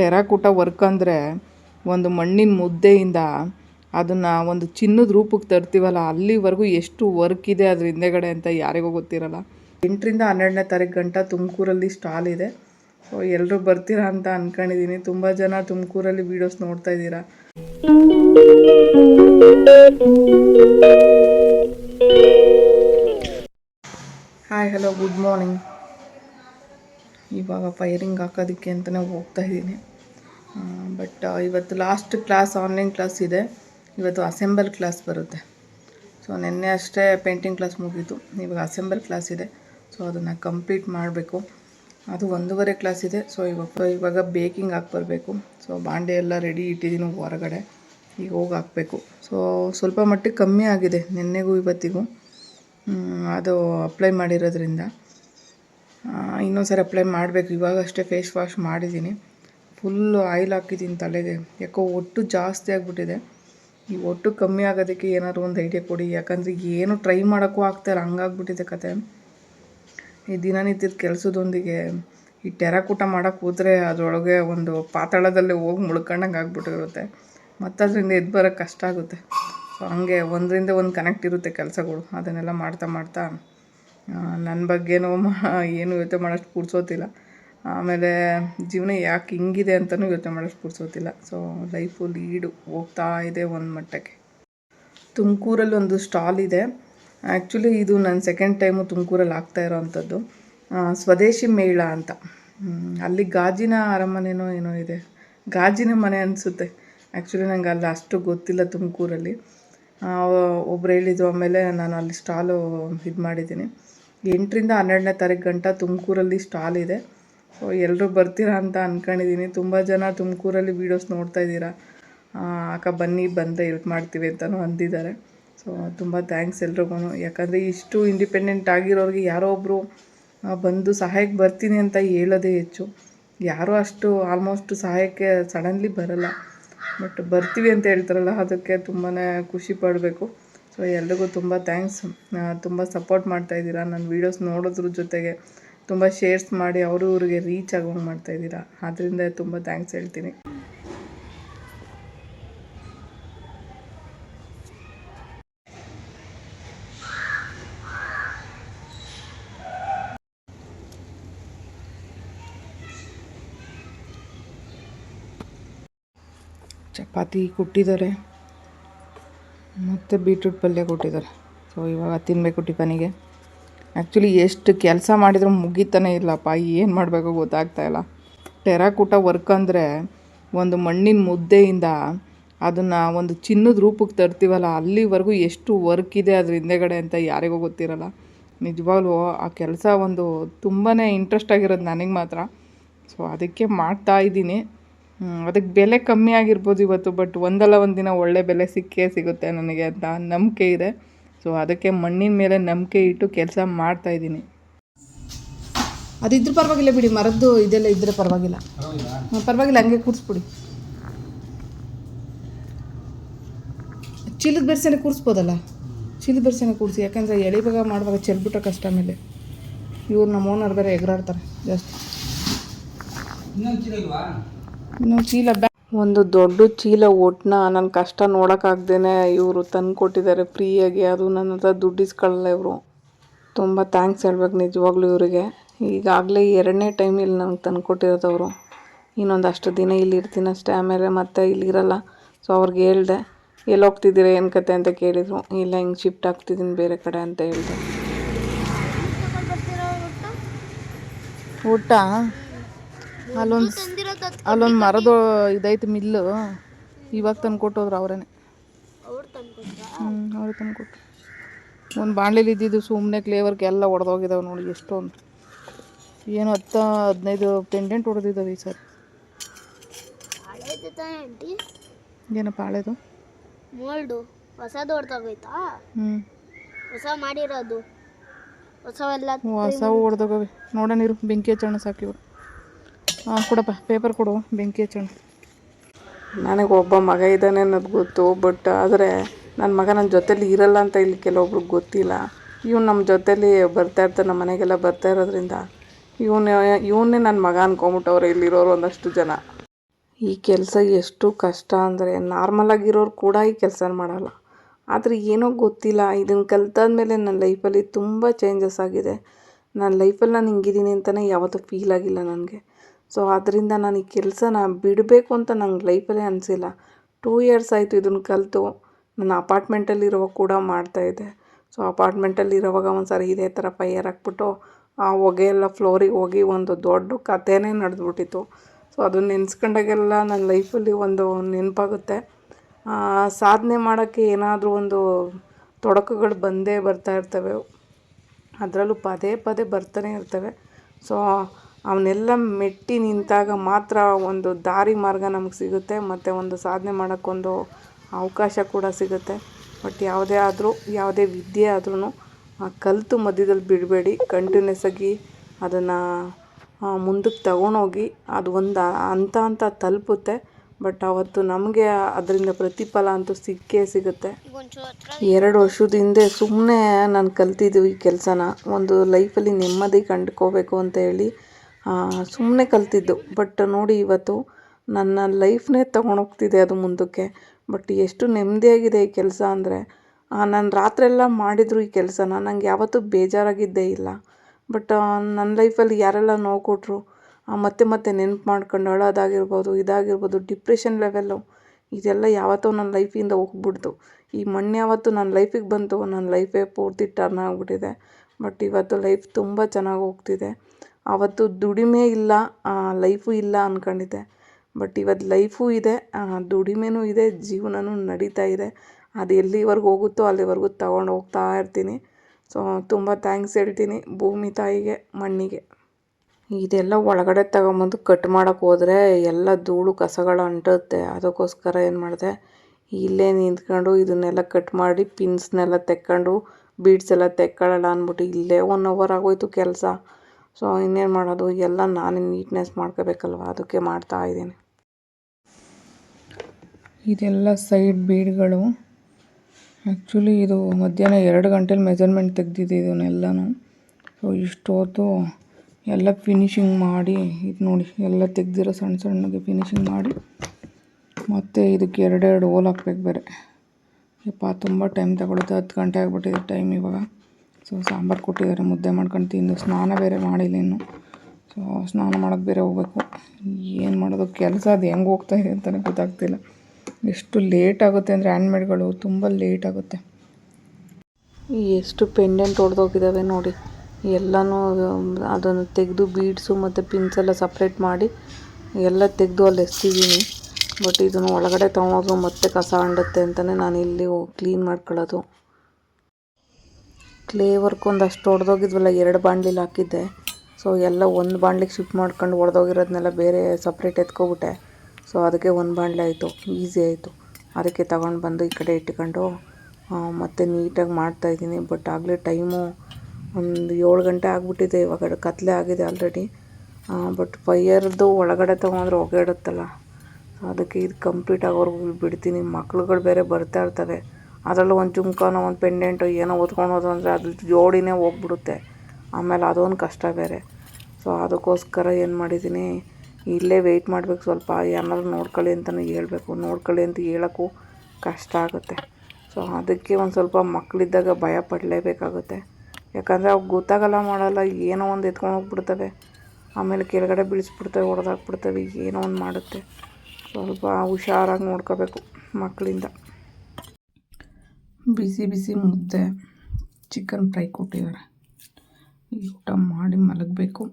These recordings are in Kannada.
ಟೆರಾಕೂಟ ವರ್ಕ್ ಅಂದರೆ ಒಂದು ಮಣ್ಣಿನ ಮುದ್ದೆಯಿಂದ ಅದನ್ನು ಒಂದು ಚಿನ್ನದ ರೂಪಕ್ಕೆ ತರ್ತೀವಲ್ಲ, ಅಲ್ಲಿವರೆಗೂ ಎಷ್ಟು ವರ್ಕ್ ಇದೆ ಅದ್ರ ಹಿಂದೆಗಡೆ ಅಂತ ಯಾರಿಗೂ ಗೊತ್ತಿರಲ್ಲ. ಎಂಟರಿಂದ ಹನ್ನೆರಡನೇ ತಾರೀಕು ಗಂಟ ತುಮಕೂರಲ್ಲಿ ಸ್ಟಾಲ್ ಇದೆ. ಎಲ್ಲರೂ ಬರ್ತೀರಾ ಅಂತ ಅಂದ್ಕೊಂಡಿದ್ದೀನಿ ತುಂಬ ಜನ ತುಮಕೂರಲ್ಲಿ ವೀಡಿಯೋಸ್ ನೋಡ್ತಾ ಇದ್ದೀರಾ. ಹಾಯ್ ಹಲೋ ಗುಡ್ ಮಾರ್ನಿಂಗ್ ಇವಾಗ ಫೈರಿಂಗ್ ಹಾಕೋದಕ್ಕೆ ಅಂತಲೇ ಹೋಗ್ತಾ ಇದ್ದೀನಿ. ಬಟ್ ಇವತ್ತು ಲಾಸ್ಟ್ ಕ್ಲಾಸ್ ಆನ್ಲೈನ್ ಕ್ಲಾಸ್ ಇದೆ. ಇವತ್ತು ಅಸೆಂಬಲ್ ಕ್ಲಾಸ್ ಬರುತ್ತೆ. ಸೊ ನಿನ್ನೆ ಅಷ್ಟೇ ಪೇಂಟಿಂಗ್ ಕ್ಲಾಸ್ ಮುಗೀತು. ಇವಾಗ ಅಸೆಂಬಲ್ ಕ್ಲಾಸ್ ಇದೆ. ಸೊ ಅದನ್ನು ಕಂಪ್ಲೀಟ್ ಮಾಡಬೇಕು. ಅದು ಒಂದೂವರೆ ಕ್ಲಾಸ್ ಇದೆ. ಸೊ ಇವಾಗ ಇವಾಗ ಬೇಕಿಂಗ್ ಹಾಕಿ ಬರಬೇಕು. ಸೊ ಬಾಂಡೆ ಎಲ್ಲ ರೆಡಿ ಇಟ್ಟಿದ್ದೀನಿ ಹೊರಗಡೆ. ಈಗ ಹೋಗಿ ಹಾಕಬೇಕು. ಸೊ ಸ್ವಲ್ಪ ಮಟ್ಟಿಗೆ ಕಮ್ಮಿ ಆಗಿದೆ. ನಿನ್ನೆಗೂ ಇವತ್ತಿಗೂ. ಅದು ಅಪ್ಲೈ ಮಾಡಿರೋದ್ರಿಂದ. ಇನ್ನೊಂದು ಸರಿ ಅಪ್ಲೈ ಮಾಡಬೇಕು. ಇವಾಗಷ್ಟೇ ಫೇಸ್ ವಾಶ್ ಮಾಡಿದ್ದೀನಿ ಫುಲ್ಲು ಆಯಿಲ್ ಹಾಕಿದ್ದೀನಿ ತಲೆಗೆ. ಯಾಕೋ ಒಟ್ಟು ಜಾಸ್ತಿ ಆಗಿಬಿಟ್ಟಿದೆ. ಈ ಒಟ್ಟು ಕಮ್ಮಿ ಆಗೋದಕ್ಕೆ ಏನಾದ್ರು ಒಂದು ಐಡಿಯಾ ಕೊಡಿ. ಯಾಕಂದರೆ ಏನು ಟ್ರೈ ಮಾಡೋಕ್ಕೂ ಆಗ್ತಾಯಿಲ್ಲ ಹಂಗಾಗ್ಬಿಟ್ಟಿದೆ ಕತೆ. ಈ ದಿನನಿತ್ಯದ ಕೆಲಸದೊಂದಿಗೆ ಈ ಟೆರಾಕೂಟ ಮಾಡೋಕ್ಕೆ ಹೋದರೆ ಅದರೊಳಗೆ ಒಂದು ಪಾತಾಳದಲ್ಲಿ ಹೋಗಿ ಮುಳ್ಕೊಂಡಂಗೆ ಆಗ್ಬಿಟ್ಟಿರುತ್ತೆ. ಮತ್ತು ಅದರಿಂದ ಎದ್ದು ಬರೋಕ್ಕೆ ಕಷ್ಟ ಆಗುತ್ತೆ. ಸೊ ಹಂಗೆ ಒಂದರಿಂದ ಒಂದು ಕನೆಕ್ಟ್ ಇರುತ್ತೆ ಕೆಲಸಗಳು. ಅದನ್ನೆಲ್ಲ ಮಾಡ್ತಾ ಮಾಡ್ತಾ ನನ್ನ ಬಗ್ಗೆನೂ ಏನು ಯೋಚನೆ ಮಾಡೋಷ್ಟು ಕೂಡ್ಸೋತಿಲ್ಲ. ಆಮೇಲೆ ಜೀವನ ಯಾಕೆ ಹಿಂಗಿದೆ ಅಂತಲೂ ಯೋಚನೆ ಮಾಡೋಷ್ಟು ಪುರ್ಸೋತಿಲ್ಲ. ಸೊ ಲೈಫು ಲೀಡು ಹೋಗ್ತಾ ಇದೆ ಒಂದು ಮಟ್ಟಕ್ಕೆ. ತುಮಕೂರಲ್ಲಿ ಒಂದು ಸ್ಟಾಲ್ ಇದೆ. ಆ್ಯಕ್ಚುಲಿ ಇದು ನನ್ನ ಸೆಕೆಂಡ್ ಟೈಮು ತುಮಕೂರಲ್ಲಿ ಆಗ್ತಾ ಇರೋವಂಥದ್ದು. ಸ್ವದೇಶಿ ಮೇಳ ಅಂತ. ಅಲ್ಲಿ ಗಾಜಿನ ಅರಮನೆನೋ ಏನೋ ಇದೆ. ಗಾಜಿನ ಮನೆ ಅನಿಸುತ್ತೆ. ಆ್ಯಕ್ಚುಲಿ ನನಗೆ ಅಲ್ಲಿ ಅಷ್ಟು ಗೊತ್ತಿಲ್ಲ ತುಮಕೂರಲ್ಲಿ. ಒಬ್ರು ಹೇಳಿದ್ರು, ಆಮೇಲೆ ನಾನು ಅಲ್ಲಿ ಸ್ಟಾಲು ಇದು ಮಾಡಿದ್ದೀನಿ. ಎಂಟರಿಂದ ಹನ್ನೆರಡನೇ ತಾರೀಕು ಗಂಟ ತುಮಕೂರಲ್ಲಿ ಸ್ಟಾಲ್ ಇದೆ. ಸೊ ಎಲ್ಲರೂ ಬರ್ತೀರಾ ಅಂತ ಅಂದ್ಕೊಂಡಿದ್ದೀನಿ ತುಂಬ ಜನ ತುಮಕೂರಲ್ಲಿ ವೀಡಿಯೋಸ್ ನೋಡ್ತಾ ಇದ್ದೀರಾ. ಅಕ್ಕ ಬನ್ನಿ, ಬಂದರೆ ಹೆಲ್ಪ್ ಮಾಡ್ತೀವಿ ಅಂತಲೂ ಅಂದಿದ್ದಾರೆ. ಸೊ ತುಂಬ ಥ್ಯಾಂಕ್ಸ್ ಎಲ್ರಿಗೂ. ಯಾಕಂದರೆ ಇಷ್ಟು ಇಂಡಿಪೆಂಡೆಂಟ್ ಆಗಿರೋರಿಗೆ ಯಾರೋ ಒಬ್ಬರು ಬಂದು ಸಹಾಯಕ್ಕೆ ಬರ್ತೀನಿ ಅಂತ ಹೇಳೋದೇ ಹೆಚ್ಚು. ಯಾರೂ ಅಷ್ಟು ಆಲ್ಮೋಸ್ಟ್ ಸಹಾಯಕ್ಕೆ ಸಡನ್ಲಿ ಬರಲ್ಲ. ಬಟ್ ಬರ್ತೀವಿ ಅಂತ ಹೇಳ್ತಾರಲ್ಲ, ಅದಕ್ಕೆ ತುಂಬಾ ಖುಷಿ ಪಡಬೇಕು. ಸೊ ಎಲ್ರಿಗೂ ತುಂಬ ಥ್ಯಾಂಕ್ಸ್ ತುಂಬ ಸಪೋರ್ಟ್ ಮಾಡ್ತಾ ಇದ್ದೀರಾ. ನನ್ನ ವೀಡಿಯೋಸ್ ನೋಡೋದ್ರ ಜೊತೆಗೆ. ತುಂಬ ಶೇರ್ಸ್ ಮಾಡಿ ಅವರು ಇವ್ರಿಗೆ ರೀಚ್ ಮಾಡ್ತಾ ಇದ್ದೀರಾ? ಆದ್ದರಿಂದ ತುಂಬ ಥ್ಯಾಂಕ್ಸ್ ಹೇಳ್ತೀನಿ. ಚಪಾತಿ ಕೊಟ್ಟಿದ್ದಾರೆ. ಮತ್ತು ಬೀಟ್ರೂಟ್ ಪಲ್ಯ ಕೊಟ್ಟಿದ್ದಾರೆ. ಸೊ ಇವಾಗ ತಿನ್ನಬೇಕು ಟಿಫನಿಗೆ ಆ್ಯಕ್ಚುಲಿ ಎಷ್ಟು ಕೆಲಸ ಮಾಡಿದರೂ ಮುಗೀತಾನೇ ಇಲ್ಲಪ್ಪ. ಏನು ಮಾಡಬೇಕು ಗೊತ್ತಾಗ್ತಾ ಇಲ್ಲ. ಟೆರಾಕೂಟ ವರ್ಕ್ ಅಂದರೆ ಒಂದು ಮಣ್ಣಿನ ಮುದ್ದೆಯಿಂದ ಅದನ್ನು ಒಂದು ಚಿನ್ನದ ರೂಪಕ್ಕೆ ತರ್ತೀವಲ್ಲ, ಅಲ್ಲಿವರೆಗೂ ಎಷ್ಟು ವರ್ಕ್ ಇದೆ ಅದ್ರ ಹಿಂದೆಗಡೆ ಅಂತ ಯಾರಿಗೂ ಗೊತ್ತಿರಲ್ಲ. ನಿಜವಾಗ್ಲೂ ಆ ಕೆಲಸ ಒಂದು ತುಂಬಾ ಇಂಟ್ರೆಸ್ಟ್ ಆಗಿರೋದು ನನಗೆ ಮಾತ್ರ. ಸೊ ಅದಕ್ಕೆ ಮಾಡ್ತಾ ಇದ್ದೀನಿ. ಅದಕ್ಕೆ ಬೆಲೆ ಕಮ್ಮಿ ಆಗಿರ್ಬೋದು ಇವತ್ತು ಬಟ್ ಒಂದಲ್ಲ ಒಂದು ದಿನ ಒಳ್ಳೆ ಬೆಲೆ ಸಿಕ್ಕೇ ಸಿಗುತ್ತೆ ನನಗೆ ಅಂತ ನಂಬಿಕೆ ಇದೆ. ಸೊ ಅದಕ್ಕೆ ಮಣ್ಣಿನ ಮೇಲೆ ನಂಬಿಕೆ ಇಟ್ಟು ಕೆಲಸ ಮಾಡ್ತಾ ಇದ್ದೀನಿ. ಅದಿದ್ರೆ ಪರವಾಗಿಲ್ಲ ಬಿಡಿ ಮರದ್ದು ಇದೆಲ್ಲ ಇದ್ರೆ ಪರವಾಗಿಲ್ಲ. ಪರವಾಗಿಲ್ಲ ಹಂಗೆ ಕೂರಿಸ್ಬಿಡಿ. ಚೀಲದ ಬೆರ್ಸೆನೆ ಕೂರಿಸ್ಬೋದಲ್ಲ? ಚೀಲದ ಬೆರ್ಸೆನೆ ಕೂರಿಸಿ ಯಾಕಂದರೆ ಎಳಿಬಾಗ ಮಾಡುವಾಗ ಚೆಲ್ಬಿಟ್ಟ ಕಷ್ಟ ಮೇಲೆ ಇವ್ರು ನಮ್ಮ ಓನರ್ ಬೇರೆ ಎಗರಾಡ್ತಾರೆ ಜಾಸ್ತಿ. ಇನ್ನೊಂದು ಚೀಲ ಬ್ಯಾ ಒಂದು ದೊಡ್ಡ ಚೀಲ ಒಟ್ಟನ್ನ ನನ್ನ ಕಷ್ಟ ನೋಡೋಕ್ಕಾಗ್ದೇ ಇವರು ತಂದು ಕೊಟ್ಟಿದ್ದಾರೆ ಫ್ರೀಯಾಗಿ. ಅದು ನನ್ನ ಹತ್ರ ದುಡ್ಡು ಇಸ್ಕೊಳ್ಳಲ್ಲ ಇವರು. ತುಂಬ ಥ್ಯಾಂಕ್ಸ್ ಹೇಳ್ಬೇಕು ನಿಜವಾಗ್ಲೂ ಇವರಿಗೆ. ಈಗಾಗಲೇ ಎರಡನೇ ಟೈಮ್ ಇಲ್ಲಿ ನನಗೆ ತಂದು ಕೊಟ್ಟಿರೋದು ಅವರು. ಇನ್ನೊಂದು ಅಷ್ಟು ದಿನ ಇಲ್ಲಿ ಇರ್ತೀನಿ ಅಷ್ಟೇ. ಆಮೇಲೆ ಮತ್ತೆ ಇಲ್ಲಿ ಇರಲ್ಲ. ಸೊ ಅವ್ರಿಗೆ ಹೇಳ್ದೆ ಎಲ್ಲಿ ಹೋಗ್ತಿದ್ದೀರಾ? ಏನು ಕತೆ? ಅಂತ ಕೇಳಿದರು. ಇಲ್ಲ ಹಿಂಗೆ ಶಿಫ್ಟ್ ಆಗ್ತಿದ್ದೀನಿ ಬೇರೆ ಕಡೆ ಅಂತ ಹೇಳಿದೆ. ಊಟ? ಅಲ್ಲೊಂದು ಅಲ್ಲೊಂದು ಮರದ ಇದೈತೆ ಮಿಲ್ಲು. ಇವಾಗ ತಂದು ಕೊಟ್ಟೋದ್ರು ಅವರೇನೆ. ಹ್ಞೂ ಅವ್ರು ತಂದು ಕೊಟ್ಟು ಒಂದು ಬಾಣಲೆಲಿ ಇದ್ದಿದ್ದು ಸುಮ್ಮನೆ ಕ್ಲೇವರ್ಗೆ ಎಲ್ಲ ಒಡೆದೋಗಿದ್ದಾವೆ ನೋಡಿ ಎಷ್ಟೊಂದು. ಏನು ಹತ್ತ ಹದಿನೈದು ಪೆಂಡೆಂಟ್ ಹೊಡೆದಿದ್ದಾವೆ ಈ ಸರಿ. ಏನಪ್ಪ ಹಳೇದು? ಮೋಲ್ಡು ಹೊಸದು ಹೊಡೆದೋಗೈತಾ ಹ್ಞೂ ಹೊಸ ಮಾಡಿರೋದು. ಹೊಸವೆಲ್ಲ ಹೊಸ ಹೊಡೆದೋಗವೆ ನೋಡೋಣ ಇರು ಬೆಂಕಿ ಹಚ್ಚೋಣ ಸಾಕು ಇವರು. ಹಾಂ, ಕೊಡಪ್ಪ. ಪೇಪರ್ ಕೊಡು. ಬೆಂಕಿ ಹಚ್ಚೋಣ. ನನಗೆ ಒಬ್ಬ ಮಗ ಇದ್ದಾನೆ ಅನ್ನೋದು ಗೊತ್ತು ಬಟ್ ಆದರೆ ನನ್ನ ಮಗ ನನ್ನ ಜೊತೇಲಿ ಇರಲ್ಲ ಅಂತ ಇಲ್ಲಿ ಕೆಲವೊಬ್ರಿಗೆ ಗೊತ್ತಿಲ್ಲ. ಇವ್ನು ನಮ್ಮ ಜೊತೇಲಿ ಬರ್ತಾ ಇರ್ತಾನೆ, ನಮ್ಮ ಮನೆಗೆಲ್ಲ ಬರ್ತಾ ಇರೋದ್ರಿಂದ. ಇವನು ಇವನ್ನೇ ನನ್ನ ಮಗ ಅನ್ಕೊಂಬಿಟ್ಟವ್ರೆ ಇಲ್ಲಿರೋರು ಒಂದಷ್ಟು ಜನ. ಈ ಕೆಲಸ ಎಷ್ಟು ಕಷ್ಟ ಅಂದರೆ ನಾರ್ಮಲಾಗಿರೋರು ಕೂಡ ಈ ಕೆಲಸ ಮಾಡಲ್ಲ. ಆದರೆ ಏನೋ ಗೊತ್ತಿಲ್ಲ ಇದನ್ನು ಕಲ್ತಾದ್ಮೇಲೆ ನನ್ನ ಲೈಫಲ್ಲಿ ತುಂಬ ಚೇಂಜಸ್ ಆಗಿದೆ. ನನ್ನ ಲೈಫಲ್ಲಿ ನಾನು ಹಿಂಗಿದ್ದೀನಿ ಅಂತಲೇ ಯಾವತ್ತೂ ಫೀಲ್ ಆಗಿಲ್ಲ ನನಗೆ. ಸೊ ಅದರಿಂದ ನಾನು ಈ ಕೆಲಸನ ಬಿಡಬೇಕು ಅಂತ ನಂಗೆ ಲೈಫಲ್ಲೇ ಅನಿಸಿಲ್ಲ. ಟೂ ಇಯರ್ಸ್ ಆಯಿತು ಇದನ್ನು ಕಲಿತು. ನನ್ನ ಅಪಾರ್ಟ್ಮೆಂಟಲ್ಲಿರುವಾಗ ಕೂಡ ಮಾಡ್ತಾಯಿದ್ದೆ ಸೊ ಅಪಾರ್ಟ್ಮೆಂಟಲ್ಲಿರುವಾಗ ಒಂದು ಸಾರಿ ಇದೇ ಥರ ಫೈಯರ್ ಹಾಕ್ಬಿಟ್ಟು ಆ ಹೊಗೆ ಎಲ್ಲ ಫ್ಲೋರಿಗೆ ಹೋಗಿ ಒಂದು ದೊಡ್ಡ ಕಥೆನೇ ನಡೆದ್ಬಿಟ್ಟಿತ್ತು. ಸೊ ಅದನ್ನ ನೆನೆಸ್ಕೊಂಡಾಗೆಲ್ಲ ನನ್ನ ಲೈಫಲ್ಲಿ ಒಂದು ನೆನಪಾಗುತ್ತೆ. ಸಾಧನೆ ಮಾಡೋಕ್ಕೆ ಏನಾದರೂ ಒಂದು ತೊಡಕುಗಳು ಬಂದೇ ಬರ್ತಾ ಇರ್ತವೆ. ಅದರಲ್ಲೂ ಪದೇ ಪದೇ ಬರ್ತಾನೆ ಇರ್ತವೆ. ಸೊ ಅವನ್ನೆಲ್ಲ ಮೆಟ್ಟಿ ನಿಂತಾಗ ಮಾತ್ರ ಒಂದು ದಾರಿ ಮಾರ್ಗ ನಮಗೆ ಸಿಗುತ್ತೆ, ಮತ್ತು ಒಂದು ಸಾಧನೆ ಮಾಡೋಕ್ಕೊಂದು ಅವಕಾಶ ಕೂಡ ಸಿಗುತ್ತೆ. ಬಟ್ ಯಾವುದೇ ಆದರೂ, ಯಾವುದೇ ವಿದ್ಯೆ ಆದ್ರೂ ಕಲಿತು ಮಧ್ಯದಲ್ಲಿ ಬಿಡಬೇಡಿ. ಕಂಟಿನ್ಯೂಸ್ ಆಗಿ ಅದನ್ನು ಮುಂದಕ್ಕೆ ತಗೊಂಡೋಗಿ ಅದು ಒಂದು ಹಂತ ಹಂತ ತಲುಪುತ್ತೆ. ಬಟ್ ಅವತ್ತು ನಮಗೆ ಅದರಿಂದ ಪ್ರತಿಫಲ ಅಂತೂ ಸಿಕ್ಕೇ ಸಿಗುತ್ತೆ. ಎರಡು ವರ್ಷದ ಹಿಂದೆ ಸುಮ್ಮನೆ ನಾನು ಕಲ್ತಿದ್ದು ಈ ಕೆಲಸನ, ಒಂದು ಲೈಫಲ್ಲಿ ನೆಮ್ಮದಿ ಕಂಡ್ಕೋಬೇಕು ಅಂತ ಹೇಳಿ ಸುಮ್ಮನೆ ಕಲಿತಿದ್ದು. ಬಟ್ ನೋಡಿ ಇವತ್ತು ನನ್ನ ಲೈಫ್ನೇ ತೊಗೊಂಡೋಗ್ತಿದೆ ಅದು ಮುಂದಕ್ಕೆ. ಬಟ್ ಎಷ್ಟು ನೆಮ್ಮದಿಯಾಗಿದೆ ಈ ಕೆಲಸ ಅಂದರೆ ನಾನು ರಾತ್ರೆಲ್ಲ ಮಾಡಿದ್ರು ಈ ಕೆಲಸನ. ನಂಗೆ ಯಾವತ್ತೂ ಬೇಜಾರಾಗಿದ್ದೇ ಇಲ್ಲ. ಬಟ್ ನನ್ನ ಲೈಫಲ್ಲಿ ಯಾರೆಲ್ಲ ನೋವು ಕೊಟ್ಟರು ಮತ್ತೆ ಮತ್ತೆ ನೆನ್ಪು ಮಾಡ್ಕೊಂಡು ಅಳೋದಾಗಿರ್ಬೋದು, ಇದಾಗಿರ್ಬೋದು ಡಿಪ್ರೆಷನ್ ಲೆವೆಲ್ಲು ಇದೆಲ್ಲ ಯಾವತ್ತೋ ನನ್ನ ಲೈಫಿಂದ ಹೋಗ್ಬಿಡ್ತು. ಈ ಮಣ್ಣು ಯಾವತ್ತು ನನ್ನ ಲೈಫಿಗೆ ಬಂತು ನನ್ನ ಲೈಫೇ ಪೂರ್ತಿ ಟರ್ನ್ ಆಗಿಬಿಟ್ಟಿದೆ. ಬಟ್ ಇವತ್ತು ಲೈಫ್ ತುಂಬ ಚೆನ್ನಾಗಿ ಹೋಗ್ತಿದೆ. ಆವತ್ತು ದುಡಿಮೆ ಇಲ್ಲ ಲೈಫು ಇಲ್ಲ ಅಂದ್ಕೊಂಡಿದ್ದೆ ಬಟ್ ಇವತ್ತು ಲೈಫು ಇದೆ ದುಡಿಮೆನೂ ಇದೆ ಜೀವನವೂ ನಡೀತಾ ಇದೆ. ಅದು ಎಲ್ಲಿವರೆಗೂ ಹೋಗುತ್ತೋ ಅಲ್ಲಿವರೆಗೂ ತಗೊಂಡು ಹೋಗ್ತಾ ಇರ್ತೀನಿ. ಸೊ, ತುಂಬ ಥ್ಯಾಂಕ್ಸ್ ಹೇಳ್ತೀನಿ ಭೂಮಿ ತಾಯಿಗೆ, ಮಣ್ಣಿಗೆ. ಇದೆಲ್ಲ ಒಳಗಡೆ ತಗೊಂಬಂದು ಕಟ್ ಮಾಡೋಕ್ಕೆ ಹೋದರೆ ಎಲ್ಲ ಧೂಳು ಕಸಗಳು ಅಂಟುತ್ತೆ. ಅದಕ್ಕೋಸ್ಕರ ಏನು ಮಾಡಿದೆ, ಇಲ್ಲೇ ನಿಂತ್ಕೊಂಡು ಇದನ್ನೆಲ್ಲ ಕಟ್ ಮಾಡಿ ಪಿನ್ಸ್ನೆಲ್ಲ ತೆಕ್ಕೊಂಡು ಬೀಡ್ಸ್ ಎಲ್ಲ ತೆಕ್ಕೊಳ್ಳೋಣ ಅಂದ್ಬಿಟ್ಟು ಇಲ್ಲೇ ಒನ್ ಅವರ್ ಆಗೋಯ್ತು ಕೆಲಸ. ಸೊ, ಇನ್ನೇನು ಮಾಡೋದು? ಎಲ್ಲ ನಾನೇ ನೀಟ್ನೆಸ್ ಮಾಡ್ಕೋಬೇಕಲ್ವ? ಅದಕ್ಕೆ ಮಾಡ್ತಾ ಇದ್ದೀನಿ. ಇದೆಲ್ಲ ಸೈಡ್ ಬೀಡ್ಗಳು ಆ್ಯಕ್ಚುಲಿ ಇದು ಮಧ್ಯಾಹ್ನ ಎರಡು ಗಂಟೆಲಿ ಮೆಜರ್ಮೆಂಟ್ ತೆಗೆದಿದೆ ಇದನ್ನೆಲ್ಲನೂ. ಸೊ ಇಷ್ಟೊತ್ತು ಎಲ್ಲ ಫಿನಿಶಿಂಗ್ ಮಾಡಿ, ಇದು ನೋಡಿ, ಎಲ್ಲ ತೆಗೆದಿರೋ ಸಣ್ಣ ಸಣ್ಣಗೆ ಫಿನಿಶಿಂಗ್ ಮಾಡಿ, ಮತ್ತು ಇದಕ್ಕೆ ಎರಡೆರಡು ಹೋಲ್ ಹಾಕ್ಬೇಕು ಬೇರೆ. ಯಪ್ಪ, ತುಂಬ ಟೈಮ್ ತಗೊಳುತ್ತೆ. ಹತ್ತು ಗಂಟೆ ಆಗಿಬಿಟ್ಟಿದೆ ಟೈಮ್ ಇವಾಗ. ಸೊ ಸಾಂಬಾರು ಕೊಟ್ಟಿದ್ದಾರೆ ಮುದ್ದೆ ಮಾಡ್ಕೊಂಡು ತಿಂದು ಸ್ನಾನ ಬೇರೆ ಮಾಡಿಲ್ಲ ಇನ್ನು. ಸೊ ಸ್ನಾನ ಮಾಡೋಕ್ಕೆ ಬೇರೆ ಹೋಗ್ಬೇಕು. ಏನು ಮಾಡೋದು? ಕೆಲಸ ಅದು ಹೆಂಗೆ ಹೋಗ್ತಾ ಇದೆ ಅಂತಲೇ ಗೊತ್ತಾಗ್ತಿಲ್ಲ. ಎಷ್ಟು ಲೇಟ್ ಆಗುತ್ತೆ ಅಂದರೆ ಹ್ಯಾಂಡ್ಮೇಡ್ಗಳು ತುಂಬ ಲೇಟ್ ಆಗುತ್ತೆ. ಎಷ್ಟು ಪೆಂಡೆಂಟ್ ಹೊಡೆದೋಗಿದ್ದಾವೆ ನೋಡಿ. ಎಲ್ಲನೂ ಅದನ್ನು ತೆಗೆದು ಬೀಡ್ಸು ಮತ್ತು ಪಿನ್ಸ್ ಎಲ್ಲ ಸಪ್ರೇಟ್ ಮಾಡಿ ಎಲ್ಲ ತೆಗೆದು ಅಲ್ಲಿ ಎಸ್ತಿದ್ದೀನಿ. ಬಟ್ ಇದನ್ನು ಒಳಗಡೆ ತೊಗೊಂಡೋದ್ರು ಮತ್ತೆ ಕಸ ಅಂಡುತ್ತೆ ಅಂತಲೇ ನಾನು ಇಲ್ಲಿ ಕ್ಲೀನ್ ಮಾಡ್ಕೊಳ್ಳೋದು. ಕ್ಲೇ ವರ್ಕ್ ಒಂದಷ್ಟು ಹೊಡೆದೋಗಿದ್ವಲ್ಲ ಎರಡು ಬಾಂಡ್ಲಿಲಿ ಹಾಕಿದ್ದೆ. ಸೊ ಎಲ್ಲ ಒಂದು ಬಾಂಡ್ಲಿಗೆ ಶಿಫ್ಟ್ ಮಾಡ್ಕೊಂಡು ಹೊಡೆದೋಗಿರೋದನ್ನೆಲ್ಲ ಬೇರೆ ಸಪ್ರೇಟ್ ಎತ್ಕೊಬಿಟ್ಟೆ. ಸೊ ಅದಕ್ಕೆ ಒಂದು ಬಾಣಲೆ ಆಯಿತು ಈಸಿ ಆಯಿತು. ಅದಕ್ಕೆ ತಗೊಂಡು ಬಂದು ಈ ಕಡೆ ಇಟ್ಕೊಂಡು ಮತ್ತೆ ನೀಟಾಗಿ ಮಾಡ್ತಾಯಿದ್ದೀನಿ ಬಟ್ ಆಗಲೇ ಟೈಮು ಒಂದು ಏಳು ಗಂಟೆ ಆಗಿಬಿಟ್ಟಿದೆ, ಇವಾಗ ಕತ್ಲೆ ಆಗಿದೆ ಆಲ್ರೆಡಿ ಬಟ್ ಫೈಯರ್ದು ಒಳಗಡೆ ತೊಗೊಂಡ್ರೆ ಒಗೆಡುತ್ತಲ್ಲ ಅದಕ್ಕೆ ಇದು ಕಂಪ್ಲೀಟ್ ಆಗೋವರೆಗೂ ಬಿಡ್ತೀನಿ. ಮಕ್ಳುಗಳು ಬೇರೆ ಬರ್ತಾ ಇರ್ತವೆ. ಅದರಲ್ಲೂ ಒಂದು ಜುಮ್ಕಾನೋ ಒಂದು ಪೆಂಡೆಂಟು ಏನೋ ಹೊತ್ಕೊಂಡು ಅಂದರೆ ಅದ್ರ ಜೋಡಿನೇ ಹೋಗ್ಬಿಡುತ್ತೆ. ಆಮೇಲೆ ಅದೊಂದು ಕಷ್ಟ ಬೇರೆ. ಸೊ ಅದಕ್ಕೋಸ್ಕರ ಏನು ಮಾಡಿದ್ದೀನಿ ಇಲ್ಲೇ ವೆಯ್ಟ್ ಮಾಡಬೇಕು ಸ್ವಲ್ಪ ಏನಾದ್ರು ನೋಡ್ಕೊಳ್ಳಿ ಅಂತಲೂ ಹೇಳಬೇಕು. ನೋಡ್ಕೊಳ್ಳಿ ಅಂತ ಹೇಳೋಕ್ಕೂ ಕಷ್ಟ ಆಗುತ್ತೆ. ಸೊ ಅದಕ್ಕೆ ಒಂದು ಸ್ವಲ್ಪ ಮಕ್ಕಳಿದ್ದಾಗ ಭಯ ಪಡಲೇಬೇಕಾಗುತ್ತೆ. ಯಾಕಂದರೆ ಅವು ಗೊತ್ತಾಗಲ್ಲ ಮಾಡಲ್ಲ, ಏನೋ ಒಂದು ಎತ್ಕೊಂಡು ಹೋಗ್ಬಿಡ್ತವೆ. ಆಮೇಲೆ ಕೆಳಗಡೆ ಬೀಳಿಸ್ಬಿಡ್ತವೆ, ಹೊಡೆದಾಕ್ಬಿಡ್ತವೆ, ಏನೋ ಒಂದು ಮಾಡುತ್ತೆ. ಸ್ವಲ್ಪ ಹುಷಾರಾಗಿ ನೋಡ್ಕೋಬೇಕು ಮಕ್ಕಳಿಂದ ಬಿಸಿ ಬಿಸಿ ಮುದ್ದೆ ಚಿಕನ್ ಫ್ರೈ ಕೊಟ್ಟಿದ್ದಾರೆ. ಈ ಊಟ ಮಾಡಿ ಮಲಗಬೇಕು.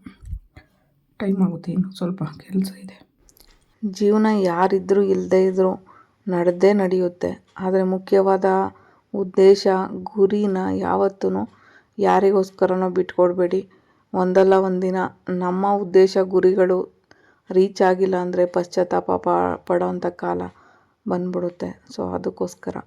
ಟೈಮ್ ಆಗುತ್ತೆ ಇನ್ನು, ಸ್ವಲ್ಪ ಕೆಲಸ ಇದೆ. ಜೀವನ ಯಾರಿದ್ದರೂ ಇಲ್ಲದೇ ಇದ್ದರೂ ನಡೆದೇ ನಡೆಯುತ್ತೆ. ಆದರೆ ಮುಖ್ಯವಾದ ಉದ್ದೇಶ ಗುರಿನ ಯಾವತ್ತೂ ಯಾರಿಗೋಸ್ಕರನೋ ಬಿಟ್ಕೊಡ್ಬೇಡಿ. ಒಂದಲ್ಲ ಒಂದಿನ ನಮ್ಮ ಉದ್ದೇಶ ಗುರಿಗಳು ರೀಚ್ ಆಗಿಲ್ಲ ಅಂದರೆ ಪಶ್ಚಾತ್ತಾಪ ಪಡೋವಂಥ ಕಾಲ ಬಂದ್ಬಿಡುತ್ತೆ. ಸೊ ಅದಕ್ಕೋಸ್ಕರ.